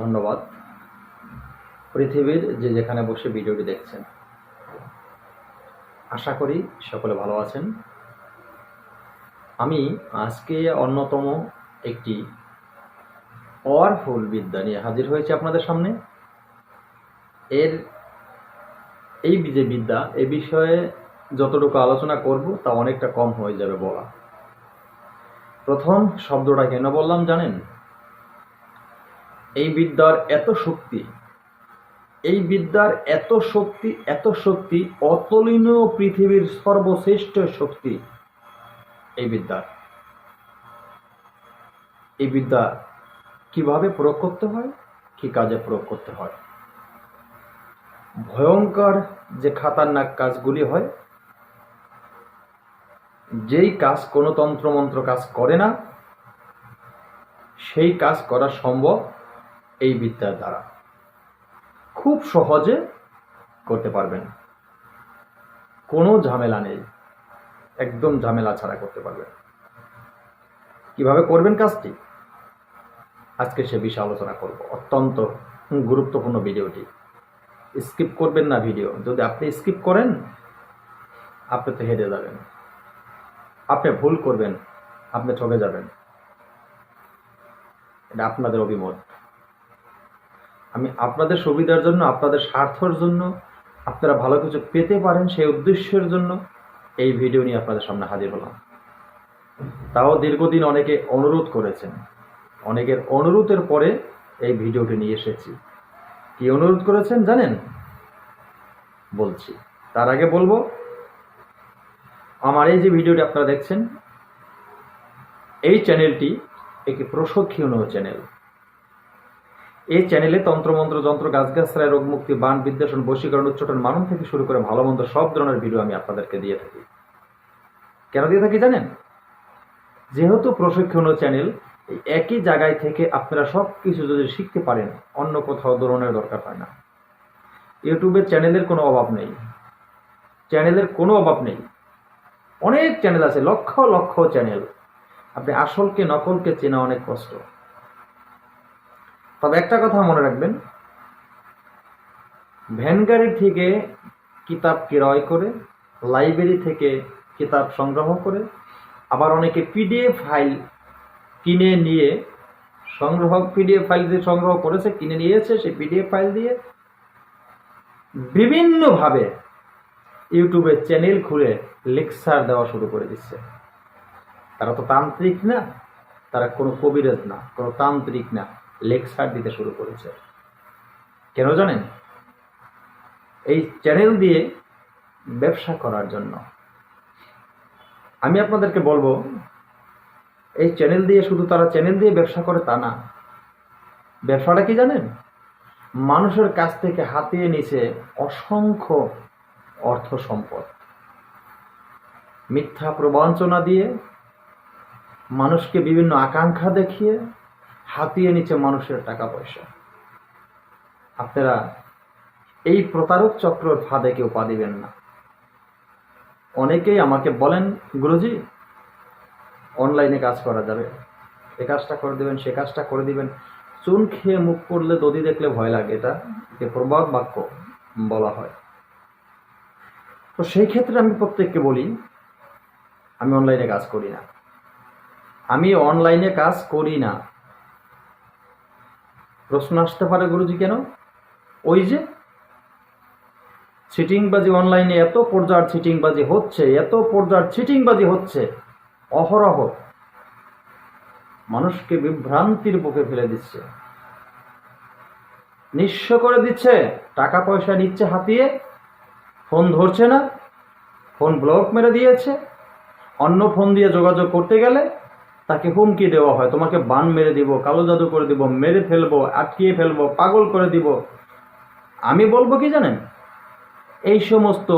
ধন্যবাদ। পৃথিবীর যে যেখানে বসে ভিডিওটি দেখছেন, আশা করি সকলে ভালো আছেন। আমি আজকে অন্যতম একটি পাওয়ারফুল বিদ্যা নিয়ে হাজির হয়েছে আপনাদের সামনে। এর এই যে বিদ্যা, এ বিষয়ে যতটুকু আলোচনা করব তা অনেকটা কম হয়ে যাবে বলা। প্রথম শব্দটা কেন বললাম জানেন? এই বিদ্যার এত শক্তি, এই বিদ্যার এত শক্তি এত শক্তি অতুলনীয় পৃথিবীর সর্বশ্রেষ্ঠ শক্তি এই বিদ্যার। এই বিদ্যা কীভাবে প্রয়োগ করতে হয়? কি কাজে প্রয়োগ করতে হয়? ভয়ঙ্কর যে খাতারনাক কাজগুলি হয়, যেই কাজ কোনো তন্ত্রমন্ত্র কাজ করে না, সেই কাজ করা সম্ভব এই বিদ্যার দ্বারা। খুব সহজে করতে পারবেন। কোনো ঝামেলা নেই। একদম ঝামেলা ছাড়া করতে পারবেন। কীভাবে করবেন কাজটি? আজকে সে বিষয়ে আলোচনা করব। অত্যন্ত গুরুত্বপূর্ণ ভিডিওটি। স্কিপ করবেন না ভিডিও। যদি আপনি স্কিপ করেন, আপনি তো হেরে যাবেন। আপনি ভুল করবেন, আপনি ঠকে যাবেন। এটা আপনাদের অভিমত। আমি আপনাদের সুবিধার জন্য, আপনাদের স্বার্থর জন্য, আপনারা ভালো কিছু পেতে পারেন সেই উদ্দেশ্যের জন্য এই ভিডিও নিয়ে আপনাদের সামনে হাজির হলাম। তাও দীর্ঘদিন অনেকে অনুরোধ করেছেন। অনেকের অনুরোধের পরে এই ভিডিওটি নিয়ে এসেছি। কি অনুরোধ করেছেন জানেন? বলছি। তার আগে বলব, আমার এই যে ভিডিওটি আপনারা দেখছেন, এই চ্যানেলটি একটি প্রশিক্ষণীয় চ্যানেল। এই চ্যানেলে তন্ত্রমন্ত্র, যন্ত্র গাছগাছরায় রোগ মুক্তি বান বিদ্বেষণ, বশীকরণ উচ্চটন মানন থেকে শুরু করে ভালো মন্দ সব ধরনের ভিডিও আমি আপনাদেরকে দিয়ে থাকি। কেন দিয়ে থাকি জানেন? যেহেতু প্রশিক্ষণীয় চ্যানেল একই জায়গায় থেকে আপনারা সব কিছু যদি শিখতে পারেন, অন্য কোথাও দৌড়নের দরকার হয় না। ইউটিউবের চ্যানেলের কোনো অভাব নেই। চ্যানেলের কোনো অভাব নেই। অনেক চ্যানেল আছে, লক্ষ লক্ষ চ্যানেল আপনি আসলকে, নকলকে চেনা অনেক কষ্ট। তবে একটা কথা মনে রাখবেন, ভ্যানগাড়ি থেকে কিতাব ক্রয় করে, লাইব্রেরি থেকে কিতাব সংগ্রহ করে, আবার অনেকে পিডিএফ ফাইল কিনে নিয়ে সংগ্রহ পিডিএফ ফাইল দিয়ে সংগ্রহ করেছে, কিনে নিয়েছে, সেই পিডিএফ ফাইল দিয়ে বিভিন্নভাবে ইউটিউবে চ্যানেল খুলে লেকচার দেওয়া শুরু করে দিচ্ছে। তারা তো তান্ত্রিক না, তারা কোনো কবিরাজ না, কোনো তান্ত্রিক না। লেকচার দিতে শুরু করেছে। কেন জানেন? এই চ্যানেল দিয়ে ব্যবসা করার জন্য। আমি আপনাদেরকে বলব, এই চ্যানেল দিয়ে শুধু তারা চ্যানেল দিয়ে ব্যবসা করে তা না। ব্যবসাটা কি জানেন? মানুষের কাছ থেকে হাতিয়ে নিছে অসংখ্য অর্থ সম্পদ। মিথ্যা প্রবঞ্চনা দিয়ে, মানুষকে বিভিন্ন আকাঙ্ক্ষা দেখিয়ে হাতিয়ে নিচ্ছে মানুষের টাকা পয়সা। আপনারা এই প্রতারক চক্রর ফাঁদে কেউ পা দিবেন না। অনেকেই আমাকে বলেন, গুরুজি, অনলাইনে কাজ করা যাবে। এ কাজটা করে দেবেন, সে কাজটা করে দিবেন। চুন খেয়ে মুখ করলে দদি দেখলে ভয় লাগে, এটা যে প্রবাদ বাক্য বলা হয়। তো সেই ক্ষেত্রে আমি প্রত্যেককে বলি, আমি অনলাইনে কাজ করি না। আমি অনলাইনে কাজ করি না। প্রশ্ন আসতে পারে গুরুজি কেন? ওই যে চিটিংবাজি অনলাইনে এত পর্যায়ের চিটিংবাজি হচ্ছে, এত পর্যায়ের চিটিংবাজি হচ্ছে, অহরহ। মানুষকে বিভ্রান্তির বুকে ফেলে দিচ্ছে। নিঃস্ব করে দিচ্ছে টাকা পয়সা নিচ্ছে হাতিয়ে ফোন ধরছে না ফোন ব্লক মেরে দিয়েছে, অন্য ফোন দিয়ে যোগাযোগ করতে গেলে তাকে হুমকি দেওয়া হয়, তোমাকে বান মেরে দিব, কালো জাদু করে দিব, মেরে ফেলব, আটকিয়ে ফেলব, পাগল করে দিব। আমি বলব কি জানেন? এই সমস্ত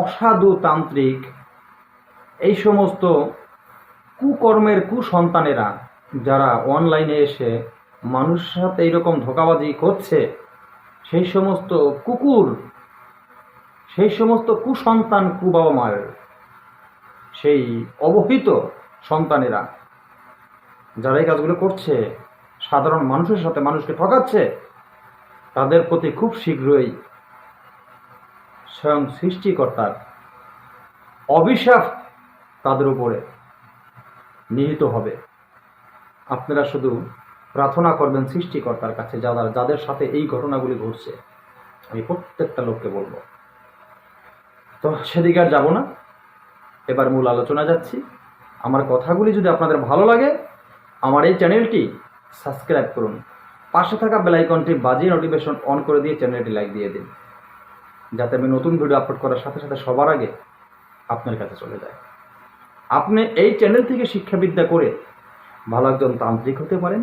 অসাধু তান্ত্রিক, এই সমস্ত কুকর্মের কুসন্তানেরা যারা অনলাইনে এসে মানুষের সাথে এইরকম ধোকাবাজি করছে, সেই সমস্ত কুকুর, সেই সমস্ত কুসন্তান কু বাবা মায়ের সেই অবহিত সন্তানেরা, যারা এই কাজগুলো করছে, সাধারণ মানুষের সাথে মানুষকে ঠকাচ্ছে, তাদের প্রতি খুব শীঘ্রই স্বয়ং সৃষ্টিকর্তার অভিশাপ তাদের উপরে নিহিত হবে। আপনারা শুধু প্রার্থনা করবেন সৃষ্টিকর্তার কাছে, যারা, যাদের সাথে এই ঘটনাগুলি ঘটছে। আমি প্রত্যেকটা লোককে বলব, তো সেদিকে আর যাব না। এবার মূল আলোচনা যাচ্ছি। আমার কথাগুলি যদি আপনাদের ভালো লাগে, আমার এই চ্যানেলটি সাবস্ক্রাইব করুন। পাশে থাকা বেলাইকনটি বাজিয়ে নোটিফিকেশন অন করে দিয়ে চ্যানেলটি লাইক দিয়ে দিন, যাতে আমি নতুন ভিডিও আপলোড করার সাথে সাথে সবার আগে আপনার কাছে চলে যায়। আপনি এই চ্যানেল থেকে শিক্ষাবিদ্যা করে ভালো একজন তান্ত্রিক হতে পারেন,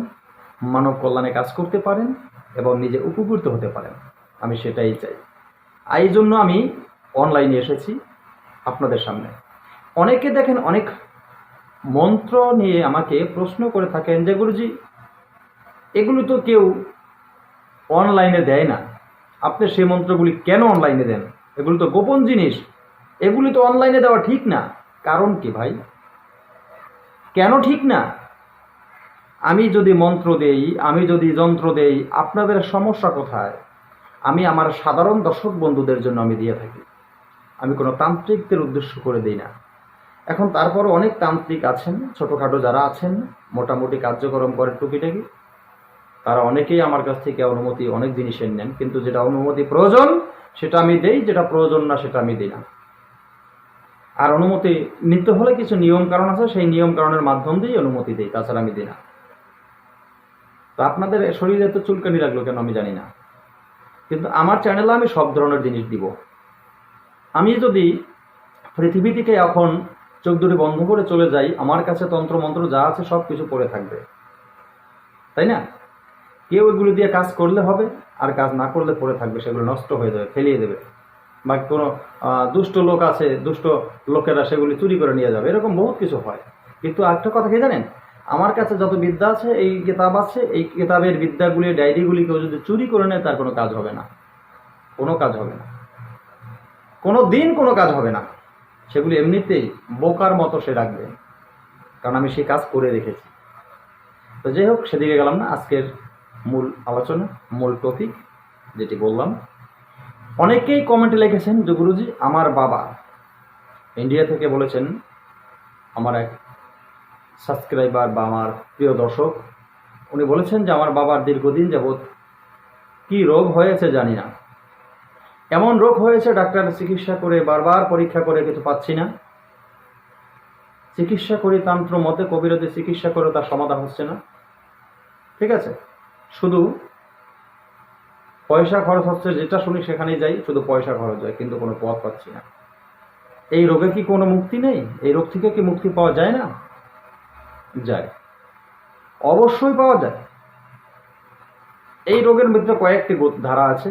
মানব কল্যাণে কাজ করতে পারেন এবং নিজে উপকৃত হতে পারেন। আমি সেটাই চাই। এই জন্য আমি অনলাইনে এসেছি আপনাদের সামনে। অনেকে দেখেন অনেক মন্ত্র নিয়ে আমাকে প্রশ্ন করে থাকেন যে, গুরুজি, এগুলো তো কেউ অনলাইনে দেয় না। আপনি সেই মন্ত্রগুলি কেন অনলাইনে দেন? এগুলো তো গোপন জিনিস। এগুলি তো অনলাইনে দেওয়া ঠিক না। কারণ কি ভাই? কেন ঠিক না? আমি যদি মন্ত্র দেই, আমি যদি যন্ত্র দেই, আপনাদের সমস্যা কোথায়? আমি আমার সাধারণ দর্শক বন্ধুদের জন্য আমি দিয়ে থাকি। আমি কোনো তান্ত্রিকদের উদ্দেশ্য করে দিই না। এখন তারপর অনেক তান্ত্রিক আছেন, ছোটোখাটো যারা আছেন, মোটামুটি কার্যক্রম করে টুকিটাকি। তারা অনেকেই আমার কাছ থেকে অনুমতি, অনেক জিনিসের নেন, কিন্তু যেটা অনুমতি প্রয়োজন, সেটা আমি দেই, যেটা প্রয়োজন না, সেটা আমি দিই না। আর অনুমতি নিতে হলে কিছু নিয়ম কারণ আছে, সেই নিয়ম কারণের মাধ্যম দিয়েই অনুমতি দিই, তাছাড়া আমি দিই না। তো আপনাদের শরীরে তো চুলকানি লাগল কেন আমি জানি না। কিন্তু আমার চ্যানেলে আমি সব ধরনের জিনিস দিব। আমি যদি পৃথিবী থেকে এখন চোখ দুটি বন্ধ করে চলে যাই, আমার কাছে তন্ত্র মন্ত্র যা আছে সব কিছু পড়ে থাকবে। তাই না? কেউ এগুলো দিয়ে কাজ করলে হবে, আর কাজ না করলে পড়ে থাকবে, সেগুলো নষ্ট হয়ে যাবে, ফেলিয়ে দেবে। বা কোনো দুষ্ট লোক আছে, দুষ্ট লোকেরা সেগুলি চুরি করে নিয়ে যাবে, এরকম বহুত কিছু হয়। কিন্তু একটা কথা কি জানেন? আমার কাছে যত বিদ্যা আছে, এই কিতাব আছে, এই কিতাবের বিদ্যাগুলি, ডায়েরিগুলি কেউ যদি চুরি করে নেয়, তার কোনো কাজ হবে না। কোনো কাজ হবে না। কোনো দিন কোনো কাজ হবে না। সেগুলি এমনিতেই বোকার মতো সে রাখবে। কারণ আমি সেই কাজ করে রেখেছি। তো যাই হোক, সেদিকে গেলাম না, আজকের মূল আলোচনা, মূল টপিক যেটি বললাম। অনেকেই কমেন্টে লিখেছেন যে, গুরুজি, আমার বাবা ইন্ডিয়া থেকে বলেছেন, আমার এক সাবস্ক্রাইবার বা আমার প্রিয় দর্শক, উনি বলেছেন যে, আমার বাবার দীর্ঘদিন যাবৎ কি রোগ হয়েছে জানি না। এমন রোগ হয়েছে, ডাক্তার চিকিৎসা করে বারবার পরীক্ষা করে কিছু পাচ্ছি না। চিকিৎসা করি তান্ত্র মতে কবিরাজে চিকিৎসা করে তার সমাধান হচ্ছে না। ঠিক আছে? শুধু পয়সা খরচ হচ্ছে, যেটা শুনি সেখানেই যাই, শুধু পয়সা খরচ হয়, কিন্তু কোনো পথ পাচ্ছি না। এই রোগে কি কোনো মুক্তি নেই? এই রোগ থেকে কি মুক্তি পাওয়া যায় না? যায়। অবশ্যই পাওয়া যায়। এই রোগের মধ্যে কয়েকটি ধারা আছে।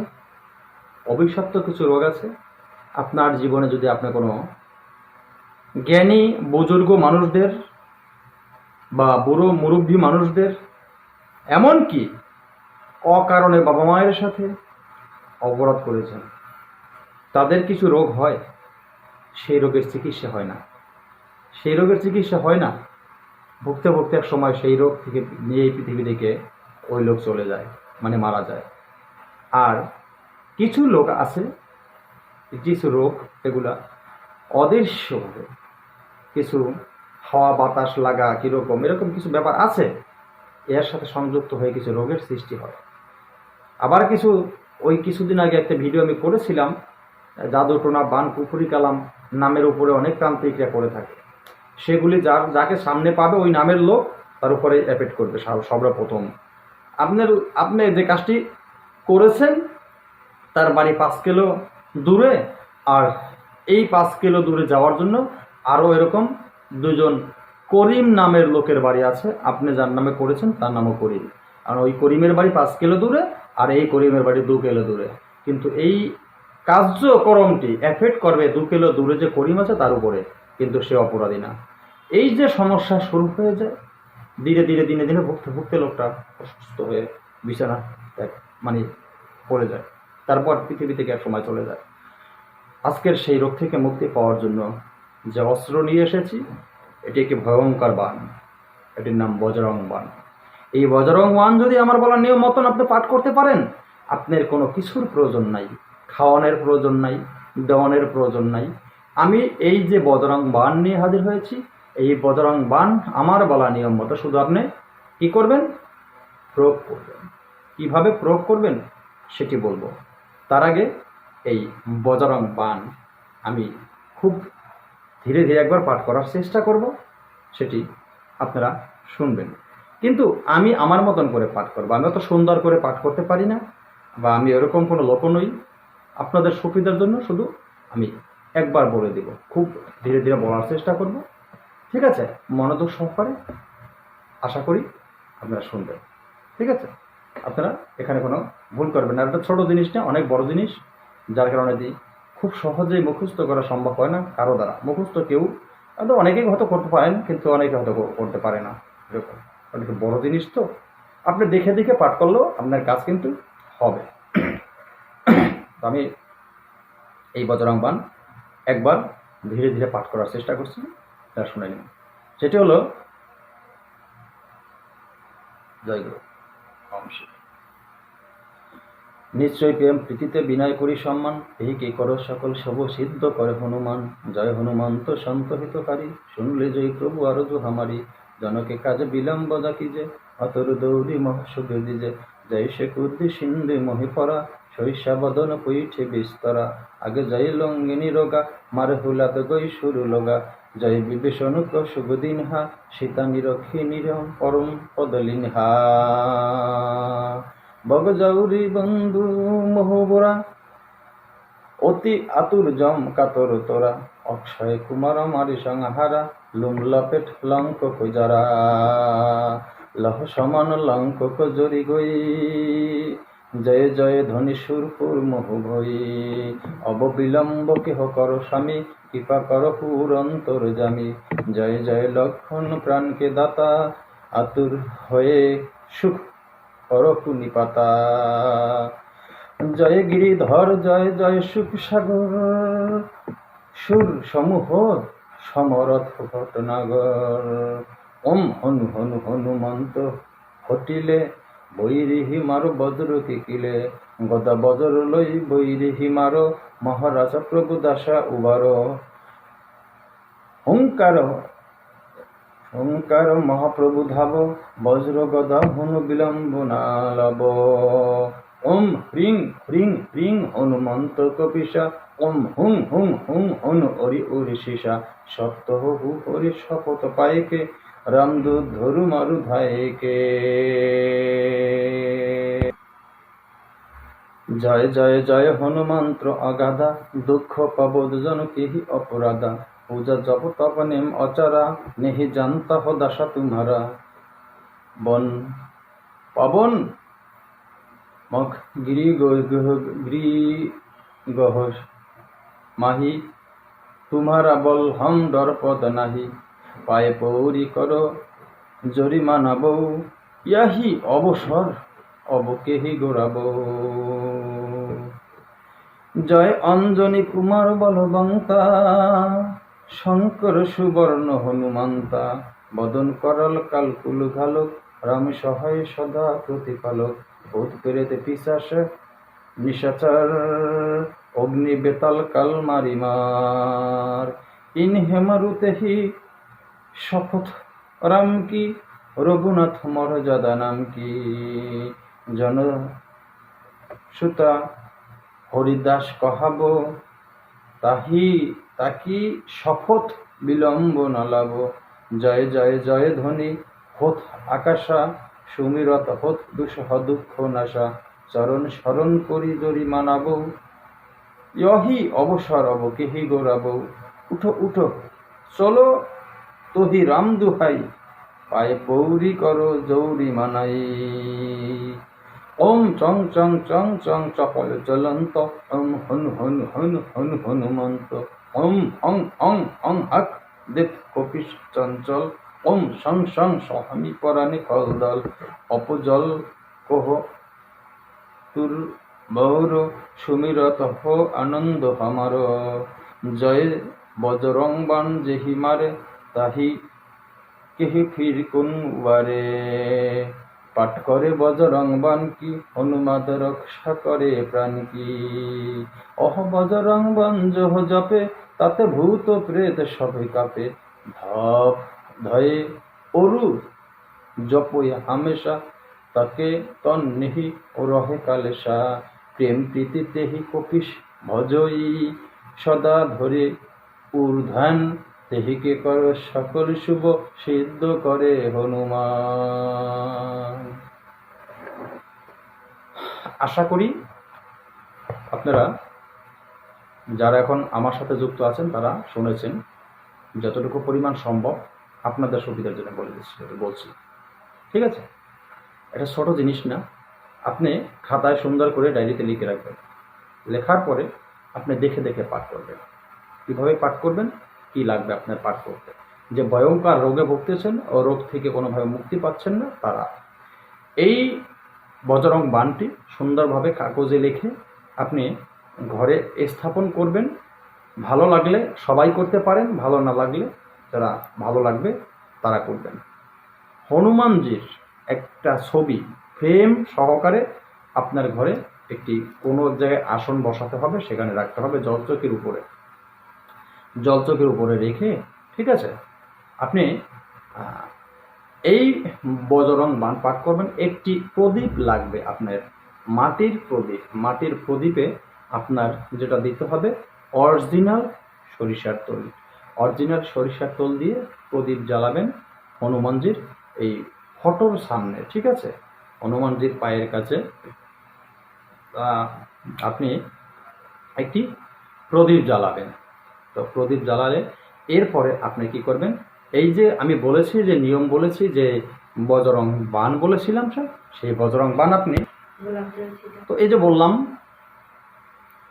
অভিশপ্ত কিছু রোগ আছে? আপনার জীবনে যদি আপনার কোনো জ্ঞানী, বুজুর্গ মানুষদের বা বুড়ো মুরব্বী মানুষদের, এমনকি অকারণে বাবা মায়ের সাথে অপরাধ করেছেন, তাদের কিছু রোগ হয়? সেই রোগের চিকিৎসা হয় না। সেই রোগের চিকিৎসা হয় না। ভুগতে ভুগতে এক সময় সেই রোগ থেকে নিয়ে পৃথিবী থেকে ওই লোক চলে যায় মানে মারা যায়। আর কিছু লোক আছে, কিছু রোগ, এগুলা অদৃশ্যভাবে কিছু হাওয়া, বাতাস লাগা, কীরকম, এরকম কিছু ব্যাপার আছে, এর সাথে সংযুক্ত হয়ে কিছু রোগের সৃষ্টি হয়। আবার কিছু, ওই কিছুদিন আগে একটা ভিডিও আমি করেছিলাম, জাদু টোনা বান পুকুরি কালাম নামের উপরে অনেক তান্ত্রিকরা করে থাকে। সেগুলি যার, যাকে সামনে পাবে ওই নামের লোক, তার উপরে এফেক্ট করবে সর্বপ্রথম আপনার, আপনি যে কাজটি করেছেন তার বাড়ি পাঁচ কিলো দূরে আর এই পাঁচ কিলো দূরে যাওয়ার জন্য আরও এরকম দুজন করিম নামের লোকের বাড়ি আছে। আপনি যার নামে করেছেন তার নামও করিম। আর ওই করিমের বাড়ি পাঁচ কিলো দূরে আর এই করিমের বাড়ি দু কিলো দূরে। কিন্তু এই কার্যক্রমটি এফেক্ট করবে দু কিলো দূরে যে করিম আছে তার উপরে, কিন্তু সে অপরাধী না। এই যে সমস্যা শুরু হয়ে যায়, ধীরে ধীরে দিনে দিনে ভুগতে ভুগতে লোকটা অসুস্থ হয়ে বিছানা মানে পড়ে যায়। তারপর পৃথিবী থেকে সময় চলে যায়। আজকের সেই রোগ থেকে মুক্তি পাওয়ার জন্য যে অস্ত্র নিয়ে এসেছি, এটি একটি ভয়ঙ্কর বান। এটির নাম বজরং বান। এই বজরং ওয়ান যদি আমার বলা নিয়ম মতন আপনি পাঠ করতে পারেন, আপনার কোনো কিছুর প্রয়োজন নাই, খাওয়ানোর প্রয়োজন নাই, দেওয়ানের প্রয়োজন নাই। আমি এই যে বজরং বান নিয়ে হাজির হয়েছি, এই বজরং বান আমার বলা নিয়ম মতো শুধু আপনি কী করবেন? প্রয়োগ করবেন। কীভাবে প্রয়োগ করবেন? সেটি বলব। তার আগে এই বজরং বান আমি খুব ধীরে ধীরে একবার পাঠ করার চেষ্টা করব, সেটি আপনারা শুনবেন। কিন্তু আমি আমার মতন করে পাঠ করব। আমি অত সুন্দর করে পাঠ করতে পারি না বা আমি এরকম কোনো লোক নই। আপনাদের সুবিধার জন্য শুধু আমি একবার বলে দেব। খুব ধীরে ধীরে বলার চেষ্টা করব। ঠিক আছে? মনোযোগ সহকারে আশা করি আপনারা শুনবেন। ঠিক আছে? আপনারা এখানে কোনো ভুল করবেন আর এটা ছোটো জিনিস না, অনেক বড় জিনিস, যার কারণে দিই খুব সহজেই মুখস্থ করা সম্ভব হয় না কারও দ্বারা। মুখস্থ কেউ হয়তো অনেকেই হয়তো করতে পারেন, কিন্তু অনেকে হয়তো করতে পারে না। এরকম। অনেক বড় জিনিস তো। আপনি দেখে দেখে পাঠ করলেও আপনার কাজ কিন্তু হবে। তো আমি এই বজরং বান একবার ধীরে ধীরে পাঠ করার চেষ্টা করছি, তা শুনে নিন। সেটি হলো, জয় গুরু। ওম শিব নিশ্চয় প্রেম প্রীতিতে বিনয় করি সম্মান। এই কি করো সকল সব সিদ্ধ করে হনুমান। জয় হনুমন্ত সন্তহিতকারী শুনলে জয় প্রভু আরও জো হামারি জনকে কাজে বিলম্ব যাকি যে, অতর দৌড়ি মহসুখে দিজে। জয় সে কুর্দি সিন্ধু মহি পরা শৈশা বদন পৈঠে বিস্তরা। আগে জয় লঙ্গিনী রোগা, মারে হুলাদ গই সুরু লগা। জয় বিভীষণ শুভদিন হা সীতা নিরক্ষী নিরম পরম পদলিন হা বগজাউরি বন্ধু মোহবরা, অতি আতুর জম কাতর তোরা, অক্ষয় কুমার মারি সংহারা লুমলাপেট লঙ্ক কুজারা লহ সমান লঙ্ক কজরি গই, জয় জয় ধনী সুরপুর মোহ ভই। অববিলম্ব কেহ কর স্বামী, কৃপা কর পুরন্তর জামি। জয় জয় লক্ষণ প্রাণকে দাতা, আতুর হয়ে সুখ করকুনি পাতা জয় গিরিধর, জয় জয় সুখ সাগর সুর সমূহ সমরথ ঘটনাগর। ওম হনু হনু হনুমন্ত ঘটিলে, বৈরিহি মারো বজ্র কিকিলে গদা বজ্র লই বৈরিহি মারো, মহারাজা প্রভু দাসা উবার। হুঙ্কার ওঙ্কার মহাপ্রভু ধাব বজ্র গদা হনু বিলম্ব না লব ওম হ্রিং হ্রিং হ্রিং, হনুমন্ত কপিসা ওম হুং হুং হুং, হনু অরি অরি শিষা সপ্ত হু হরি শপথ পাইকে রামদূত ধরু মারু ধাইকে। জয় জয় জয় হনুমন্ত্র অগাধা দুঃখ পবদ জন কেহি অপরাধা। পূজা জপ নেম অচারা নেহি হো দাসা তুমারা বন, পবন, মখ গিরি গিরি গহ মাহি তুমারা বল হম ডর পদ নাহি পায়ে পৌরি কর জরিমানা বউ ইয়াহি অবসর অবকেহি গোরাব জয় অঞ্জনী কুমার বলবন্তা শঙ্কর সুবর্ণ হনুমন্তা, বদন করল কালকুল ঘালক রাম সহায় সদা প্রতিপালক ভূত পেরেতে পিসাস নিশাচার, অগ্নি বেতাল কাল মারিমার ইন হেমারুতেহি শপথ, রাম কি? রঘুনাথ মর্যাদা নাম কি? জন সুতা, হরিদাস কহাব, তাহি তাকি শপথ বিলম্ব নলাব জয় জয় জয় ধ্বনি হোত আকাশা, সুমিরত হোত দুঃসহ দুঃখ নাশা, চরণ স্মরণ করি জরি মানাব ইহি অবসর অব কেহি গোরাব। উঠো উঠো, চলো তোহি রাম দুহাই। পায়ে পৌরি করো জৌরি মানাই ওম চং চং চং চং চপল জ্বলন্ত ওম হনু হনু হনু হনু হনুমন্ত ওম অং অং অং হাক দেব কপিস চঞ্চল ওম সং সং সহামি পরাণে কলদল অপজল কহ তুর বৌর সুমিরত হো আনন্দ হামার জয় বজরং বান যেহি মারে তাহি কেহি ফির কোন বারে পাঠ করে বজরং বান কি? হনুমাদ রক্ষা করে প্রাণ কি? অহ বজরং বান জহ জপে, তাতে ভূত প্রেত সবে কাপে। ধপ ধয়ে অরু জপই হামেশা, তাকে তন নেহি ও রহে কালেশা। প্রেম প্রীতিতে হি কপিস, ভজই সদা ধরে ঊর্ধ্বান তেহিকে কর, সকল শুভ সিদ্ধ করে হনুমান। আশা করি আপনারা যারা এখন আমার সাথে যুক্ত আছেন, তারা শুনেছেন যতটুকু পরিমাণ সম্ভব আপনাদের সুবিধার জন্য বলে দিচ্ছি বলছি। ঠিক আছে? এটা ছোট জিনিস না। আপনি খাতায় সুন্দর করে ডায়েরিতে লিখে রাখবেন। লেখার পরে আপনি দেখে দেখে পাঠ করবেন। কীভাবে পাঠ করবেন? কি লাগবে আপনার পাঠ করতে? যে ভয়ঙ্কর রোগে ভুগতেছেন ও রোগ থেকে কোনোভাবে মুক্তি পাচ্ছেন না তারা। এই বজরং বানটি সুন্দরভাবে কাগজে লিখে আপনি ঘরে স্থাপন করবেন। ভালো লাগলে সবাই করতে পারেন, ভালো না লাগলে যারা ভালো লাগবে তারা করবেন। হনুমানজির একটা ছবি ফ্রেম সহকারে আপনার ঘরে একটি কোনো জায়গায় আসন বসাতে হবে, সেখানে রাখতে হবে জলচকির উপরে। জলচকের উপরে রেখে, ঠিক আছে? আপনি এই বজরং বান পাঠ করবেন। একটি প্রদীপ লাগবে আপনার, মাটির প্রদীপ। মাটির প্রদীপে আপনার যেটা দিতে হবে, অরিজিনাল সরিষার তেল। অরিজিনাল সরিষার তেল দিয়ে প্রদীপ জ্বালাবেন হনুমানজির এই ফটোর সামনে, ঠিক আছে? হনুমানজির পায়ের কাছে আপনি একটি প্রদীপ জ্বালাবেন। তো প্রদীপ জ্বালালে এরপরে আপনি কি করবেন? এই যে আমি বলেছি যে নিয়ম বলেছি যে বজরং বান বলেছিলাম স্যার, সেই বজরং বান আপনি তো এই যে বললাম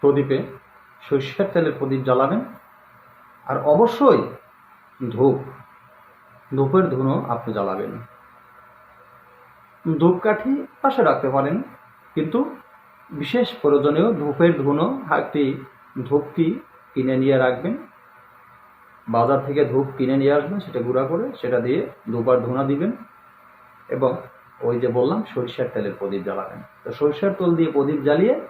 প্রদীপে সর্ষের তেলের প্রদীপ জ্বালাবেন। আর অবশ্যই ধূপ, ধূপের ধুনো আপনি জ্বালাবেন। ধূপকাঠি পাশে রাখতে পারেন, কিন্তু বিশেষ প্রয়োজনীয় ধূপের ধুনো, একটি ধূপটি কিনে নিয়ে রাখবেন। বাজার থেকে ধূপ কিনে নিয়ে আসবেন, সেটা গুঁড়া করে, সেটা দিয়ে দুবার ধুনা দিবেন এবং ওই যে বললাম, সরিষার তেলের প্রদীপ জ্বালাবেন। তো সরিষার তেল দিয়ে প্রদীপ জ্বালিয়ে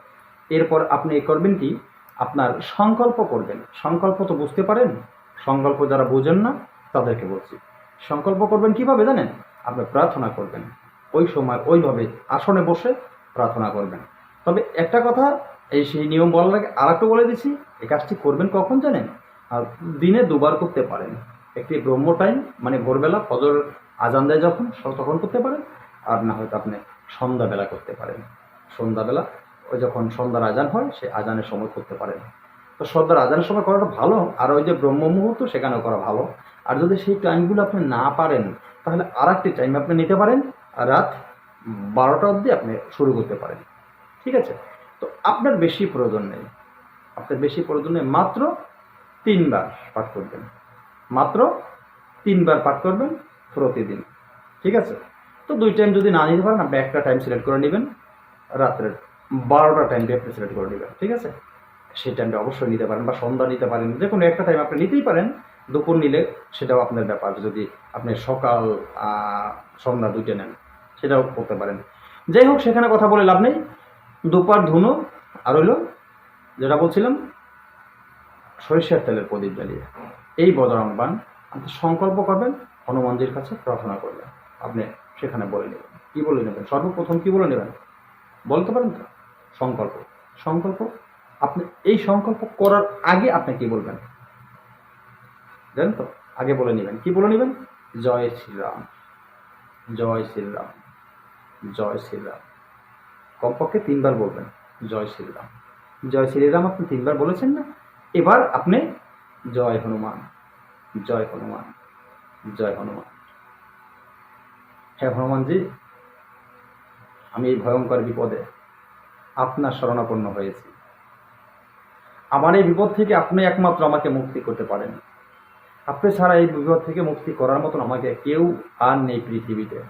এরপর আপনি এ করবেন কি? আপনার সংকল্প করবেন। সংকল্প তো বুঝতে পারেন, সংকল্প যারা বোঝেন না, তাদেরকে বলছি। সংকল্প করবেন কীভাবে জানেন? আপনি প্রার্থনা করবেন। ওই সময় ওইভাবে আসনে বসে প্রার্থনা করবেন। তবে একটা কথা, এই সেই নিয়ম বলার আগে আর একটু বলে দিচ্ছি এই কাজটি করবেন কখন জানেন? আর দিনে দুবার করতে পারেন। একটি ব্রহ্ম টাইম মানে ভোরবেলা ফজর আজান দেয় যখন তখন করতে পারেন। আর না হয়তো আপনি সন্ধ্যাবেলা করতে পারেন। সন্ধ্যাবেলা, ওই যখন সন্ধ্যার আজান হয়, সে আজানের সময় করতে পারেন। তো সন্ধ্যার আজানের সময় করাটা ভালো, আর ওই যে ব্রহ্ম মুহূর্ত, সেখানেও করা ভালো। আর যদি সেই টাইমগুলো আপনি না পারেন, তাহলে আর একটি টাইম আপনি নিতে পারেন, আর রাত বারোটা অবধি আপনি শুরু করতে পারেন। ঠিক আছে? তো আপনার বেশি প্রয়োজন নেই। আপনার বেশি প্রয়োজন মাত্র তিনবার পাঠ করবেন। মাত্র তিনবার পাঠ করবেন প্রতিদিন। ঠিক আছে? তো দুই টাইম যদি না নিতে পারেন, আপনি একটা টাইম সিলেক্ট করে নেবেন। রাত্রের বারোটা টাইম দিয়ে আপনি সিলেক্ট করে নেবেন। ঠিক আছে? সেই টাইমটা অবশ্যই নিতে পারেন বা সন্ধ্যা নিতে পারেন। যে কোনো একটা টাইম আপনি নিতেই পারেন, দুপুর নিলে সেটাও আপনার ব্যাপার। যদি আপনি সকাল সন্ধ্যা দুইটা নেন, সেটাও করতে পারেন। যাই হোক, সেখানে কথা বলে লাভ নেই। দুপার ধুনো, আর হইল যেটা বলছিলাম, সরিষার তেলের প্রদীপ জ্বালিয়ে। এই বদরং বান আপনি সংকল্প করবেন, হনুমানজির কাছে প্রার্থনা করবেন। আপনি সেখানে বলে নেবেন। কি বলে নেবেন? সর্বপ্রথম কি বলে নেবেন? বলতে পারেন তো? সংকল্প। সংকল্প, আপনি এই সংকল্প করার আগে আপনি কি বলবেন? জানেন তো? আগে বলে নেবেন। কি বলে নেবেন? জয় শ্রীরাম। জয় শ্রীরাম। জয় শ্রীরাম। কমপক্ষে তিনবার বলবেন, জয় শ্রীরাম। জয় শ্রীরাম, আপনি তিনবার বলেছেন না। এবার আপনি জয় হনুমান জয় হনুমান জয় হনুমান। হ্যাঁ হনুমানজি, আমি এই ভয়ঙ্কর বিপদে আপনার শরণাপন্ন হয়েছি। আমার এই বিপদ থেকে আপনি একমাত্র আমাকে মুক্তি করতে পারেন। আপনি ছাড়া এই বিপদ থেকে মুক্তি করার মতন আমাকে কেউ আর নেই পৃথিবীতে।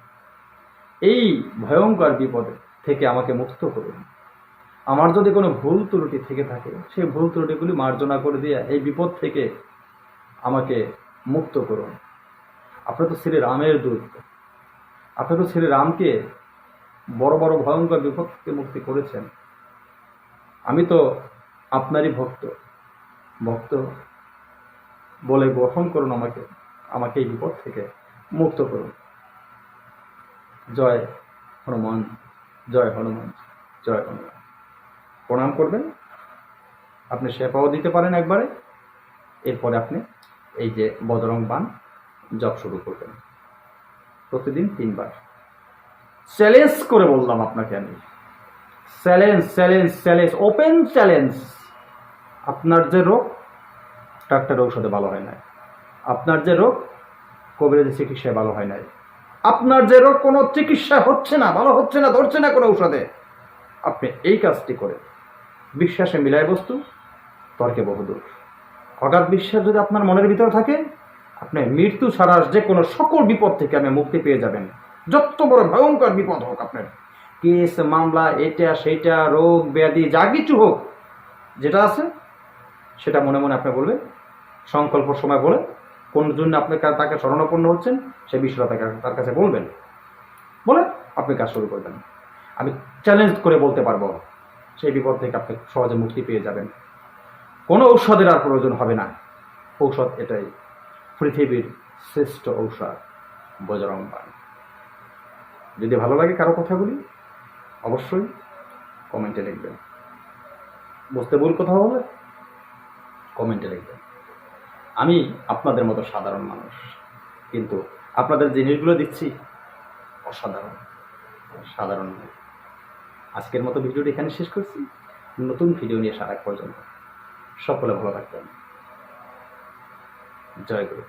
এই ভয়ঙ্কর বিপদে থেকে আমাকে মুক্ত করুন। আমার যদি কোনো ভুল ত্রুটি থেকে থাকে, সেই ভুল ত্রুটিগুলি মার্জনা করে দিয়ে এই বিপদ থেকে আমাকে মুক্ত করুন। আপনি তো শ্রী রামের দূত। আপনি তো শ্রী রামকে বড় বড় ভয়ঙ্কর বিপদ থেকে মুক্তি করেছেন। আমি তো আপনারই ভক্ত। ভক্ত বলে গ্রহণ করুন আমাকে আমাকে এই বিপদ থেকে মুক্ত করুন। জয় হনুমান জয় হনুমান জয় হনুমান। প্রণাম করবেন। আপনি সেবাও দিতে পারেন একবারে। এরপরে আপনি এই যে বজরং বান জপ শুরু করবেন। প্রতিদিন তিনবার। চ্যালেঞ্জ করে বললাম আপনাকে আমি। Challenge challenge challenge, open challenge. আপনার যে রোগ, ডাক্তার ঔষধে ভালো হয় না আপনার যে রোগ, কবিরাজি চিকিৎসায় ভালো হয় নাই। আপনার যে রোগ, কোনো চিকিৎসা হচ্ছে না, ভালো হচ্ছে না, ধরছে না কোনো ঔষধে। আপনি এই কাজটি করে বিশ্বাসে মিলায় বস্তু, তর্কে বহুদূর। অগাধ বিশ্বাস যদি আপনার মনের ভিতরে থাকে, আপনি মৃত্যু ছাড়া যে কোনো সকল বিপদ থেকে আপনি মুক্তি পেয়ে যাবেন। যত বড় ভয়ঙ্কর বিপদ হোক আপনার, কেস, মামলা, এটা সেইটা রোগ, ব্যাধি, যা কিছু হোক, যেটা আছে, সেটা মনে মনে আপনি বলবেন, সংকল্প সময় বলে কোন জন্য আপনি তাকে শরণাপন্ন হচ্ছেন, সে বিষয়টা তাকে, তার কাছে বলবেন। বলে আপনি কাজ শুরু করবেন। আমি চ্যালেঞ্জ করে বলতে পারব। সেই বিপদ থেকে আপনি সহজে মুক্তি পেয়ে যাবেন। কোনো ঔষধের আর প্রয়োজন হবে না। ঔষধ এটাই, পৃথিবীর শ্রেষ্ঠ ঔষধ বজরং বান যদি ভালো লাগে কারও কথাগুলি, অবশ্যই কমেন্টে লিখবেন। বুঝতে ভুল কথা হলে কমেন্টে লিখবেন। আমি আপনাদের মতো সাধারণ মানুষ, কিন্তু আপনাদের জিনিসগুলো দিচ্ছি অসাধারণ, সাধারণ নয়। আজকের মতো ভিডিওটি এখানে শেষ করছি। নতুন ভিডিও নিয়ে সারা পর্যন্ত সকলে ভালো থাকবেন। জয় গুরু।